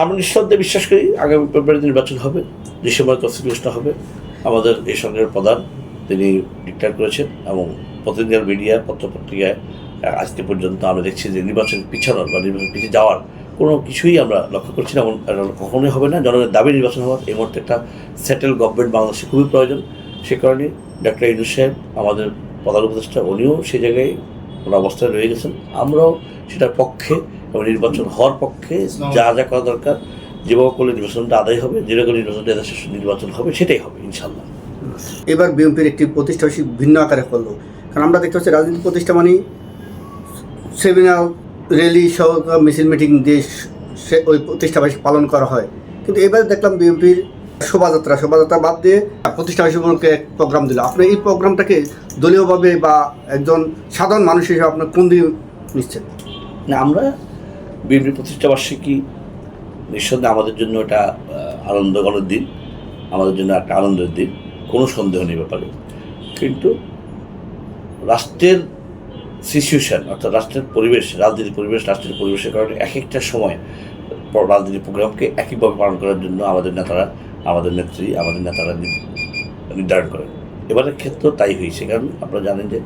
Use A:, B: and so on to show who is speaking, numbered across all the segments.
A: আমরা নিঃসন্দেহে বিশ্বাস করি আগামী ফেব্রুয়ারি নির্বাচন হবে, ডিসেম্বর কনস্টিটিউশন হবে। আমাদের এই সরকারের প্রধান তিনি ডিক্লেয়ার করেছেন এবং প্রতিদিন মিডিয়া, পত্রপত্রিকায় আজকে পর্যন্ত আমরা দেখছি যে নির্বাচন পিছানোর বা নির্বাচন পিছিয়ে যাওয়ার কোনো কিছুই আমরা লক্ষ্য করছি না এটা কখনোই হবে না। জনগণের দাবি নির্বাচন হওয়ার এই মুহূর্তে একটা সেটেল গভর্নমেন্ট বাংলাদেশে খুবই প্রয়োজন। সে কারণে ডক্টর ইনু সাহেব, আমাদের প্রধান উপদেষ্টা, উনিও সেই জায়গায় ওনার অবস্থায় রয়ে গেছেন। আমরাও সেটার পক্ষে এবং নির্বাচন হওয়ার পক্ষে যা যা করা দরকার, যেভাবে করলে নির্বাচনটা আদায় হবে করলে নির্বাচনটা এদেশের নির্বাচন হবে, সেটাই হবে ইনশাল্লাহ
B: এবার বিএনপির একটি প্রতিষ্ঠাবাসী ভিন্ন আকারে করল। কারণ আমরা দেখতে পাচ্ছি রাজনীতি প্রতিষ্ঠা মানে সেমিনার, র্যালি সহ মিছিল মিটিং দিয়ে ওই প্রতিষ্ঠাবাসী পালন করা হয়। কিন্তু এবার দেখলাম বিএনপির শোভাযাত্রা শোভাযাত্রা বাদ দিয়ে প্রতিষ্ঠাবাসীগুলোকে এক প্রোগ্রাম দিল। আপনি এই প্রোগ্রামটাকে দলীয়ভাবে বা একজন সাধারণ মানুষ হিসেবে আপনার কোন দিকে নিচ্ছেন?
A: না আমরা বিএনপি প্রতিষ্ঠা বার্ষিকী নিঃসন্দেহে আমাদের জন্য এটা আহ, আনন্দঘনের দিন আমাদের জন্য একটা আনন্দের দিন কোনো সন্দেহ নেই ব্যাপারে। কিন্তু রাষ্ট্রের সিচুয়েশন অর্থাৎ রাষ্ট্রের পরিবেশ রাজনীতির পরিবেশ রাষ্ট্রের পরিবেশের কারণে এক একটা সময় রাজনীতি প্রোগ্রামকে একইভাবে পালন করার জন্য আমাদের নেতারা, আমাদের নেত্রী, আমাদের নেতারা নির্ধারণ করেন। এবারের ক্ষেত্রেও তাই হয়েছে, কারণ আপনারা জানেন যে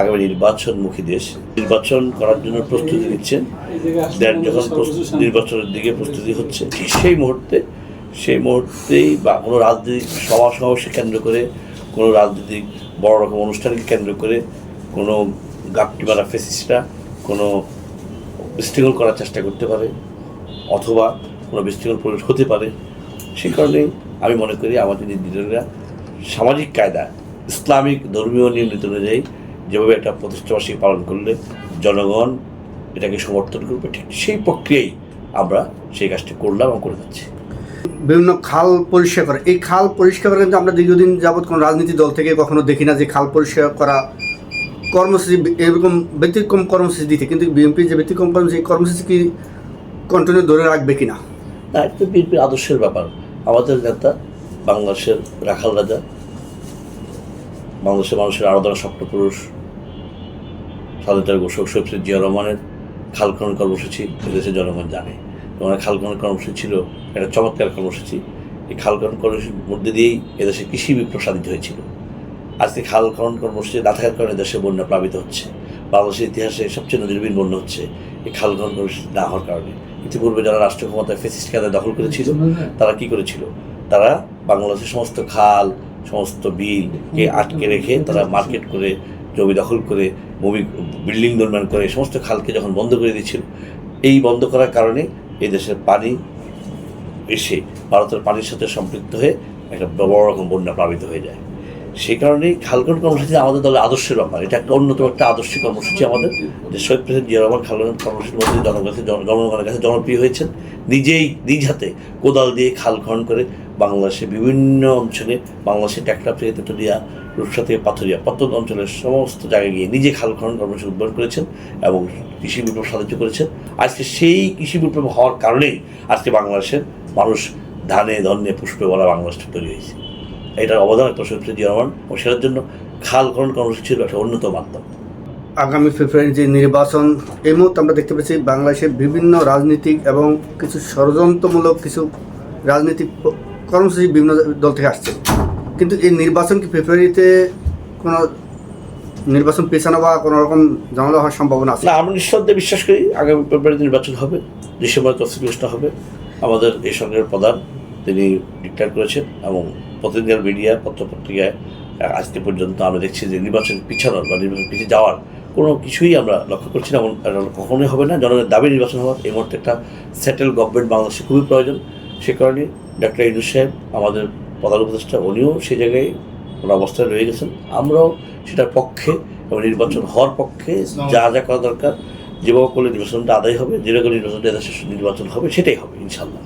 A: আগামী নির্বাচনমুখী দেশ, নির্বাচন করার জন্য প্রস্তুতি নিচ্ছেন। দেন যখন নির্বাচনের দিকে প্রস্তুতি হচ্ছে সেই মুহূর্তে, সেই মুহূর্তেই বা কোনো রাজনৈতিক সভা সমাবেশকে কেন্দ্র করে, কোনো রাজনৈতিক বড় রকম অনুষ্ঠানকে কেন্দ্র করে, কোনো গাপটি মারা ফেসিসরা কোনো বিশৃঙ্খল করার চেষ্টা করতে পারে। অথবা কোনো বিশৃঙ্খল পরিবেশ হতে পারে। সেই কারণে আমি মনে করি আমাদের নির্দিষ্টরা সামাজিক কায়দা, ইসলামিক ধর্মীয় নিয়ম নীতি অনুযায়ী যেভাবে একটা প্রতিষ্ঠাবার্ষিকী পালন করলে জনগণ এটাকে সমর্থন করবে, ঠিক সেই প্রক্রিয়াই আমরা সেই কাজটি করলাম এবং করে যাচ্ছি।
B: বিভিন্ন খাল পরিষ্কার করা, এই খাল পরিষ্কার করা কিন্তু আমরা দীর্ঘদিন যাবৎ কোনো রাজনীতি দল থেকে কখনো দেখি না যে খাল পরিষ্কার করা কর্মসূচি, এরকম ব্যতিক্রম কর্মসূচি দিতে। কিন্তু বিএনপি যে ব্যতিক্রম কর্মসূচি কর্মসূচি কি কন্টিনিউ ধরে রাখবে কিনা?
A: না, এটা বিএনপির আদর্শের ব্যাপার। আমাদের নেতা, বাংলাদেশের রাখাল রাজা, বাংলাদেশের মানুষের আরাধনা স্বপ্নপুরুষ স্বাধীনতার ঘোষক শহীদ জিয়া রহমানের খালখনন কর্মসূচি এদেশের জনগণ জানে। এবং এই কর্মসূচি ছিল একটা চমৎকার কর্মসূচি। এই খাল খনন কর্মসূচির মধ্যে দিয়েই এদেশে কৃষি বিপ্লব সাধিত হয়েছিল। আজকে খাল খনন কর্মসূচি না থাকার কারণে দেশে বন্যা প্লাবিত হচ্ছে। বাংলাদেশের ইতিহাসে সবচেয়ে নদীরবিহীন বন্যা হচ্ছে এই খাল খনন কর্মসূচি না হওয়ার কারণে। ইতিপূর্বে যারা রাষ্ট্র ক্ষমতায় ফেসিস্ট কায়দায় দখল করেছিল তারা কি করেছিল? তারা বাংলাদেশের সমস্ত খাল সমস্ত বিলকে আটকে রেখে তারা মার্কেট করে জমি দখল করে মুভি বিল্ডিং নির্মাণ করে সমস্ত খালকে যখন বন্ধ করে দিয়েছিল এই বন্ধ করার কারণে এই দেশের পানি এসে ভারতের পানির সাথে সম্পৃক্ত হয়ে একটা বড় রকম বন্যা প্লাবিত হয়ে যায়। সেই কারণেই খালকন কর্মসূচি আমাদের দলের আদর্শের ব্যাপার। এটা একটা অন্যতম একটা আদর্শিক কর্মসূচি আমাদের। যে শহীদ প্রেসিডেন্ট জিয়া রহমান খালকন কর্মসূচির মধ্যে জনগণের জনগণের কাছে জনপ্রিয় হয়েছেন। নিজেই নিজ হাতে কোদাল দিয়ে খাল খনন করে বাংলাদেশের বিভিন্ন অঞ্চলে বাংলাদেশের ট্যাকরা থেকে তেতুলিয়া, রূপসা থেকে পাথরিয়া প্রত্যন্ত অঞ্চলের সমস্ত জায়গায় গিয়ে নিজে খাল খনন কর্মসূচি উদ্বোধন করেছেন এবং কৃষি বিপ্লব সাহায্য করেছেন। আজকে সেই কৃষি বিপ্লব হওয়ার কারণেই আজকে বাংলাদেশের মানুষ ধানে, ধন্যে পুষ্পে বলা বাংলাদেশটা তৈরি হয়েছে। এটার অবদান একটা শহীদ রহমান ও সেটার জন্য খাল খনন কর্মসূচি ছিল একটা অন্যতম মাধ্যম।
B: আগামী ফেব্রুয়ারির যে নির্বাচন এই মুহূর্তে আমরা দেখতে পাচ্ছি বাংলাদেশের বিভিন্ন রাজনীতিক এবং কিছু ষড়যন্ত্রমূলক কিছু রাজনৈতিক কর্মসূচি বিভিন্ন দল থেকে আসছে। কিন্তু এই নির্বাচন কি ফেব্রুয়ারিতে কোনো নির্বাচন পেছানো বা কোনো রকম ঝামেলা হওয়ার সম্ভাবনা আছে?
A: না আমরা নিঃসন্দেহে বিশ্বাস করি আগামী ফেব্রুয়ারিতে নির্বাচন হবে ডিসেম্বর কনস্টিটিউশন হবে। আমাদের এই সরকারের প্রধান তিনি ডিক্লেয়ার করেছেন এবং প্রতিদিন মিডিয়া পত্রপত্রিকায় আজকে পর্যন্ত আমরা দেখছি যে নির্বাচন পিছানোর বা নির্বাচন পিছিয়ে যাওয়ার কোনো কিছুই আমরা লক্ষ্য করছি না কখনোই হবে না। জনগণের দাবি নির্বাচন হওয়ার। এই মুহূর্তে একটা সেটেল গভর্নমেন্ট বাংলাদেশে খুবই প্রয়োজন। সে কারণে ডক্টর ইনু সাহেব, আমাদের প্রধান উপদেষ্টা, উনিও সেই জায়গায় ওনার অবস্থায় রয়ে গেছেন। আমরাও সেটার পক্ষে এবং নির্বাচন হওয়ার পক্ষে যা যা করা দরকার, যেভাবে করলে নির্বাচনটা আদায় হবে যেভাবে নির্বাচনটা নির্বাচন হবে, সেটাই হবে ইনশাল্লাহ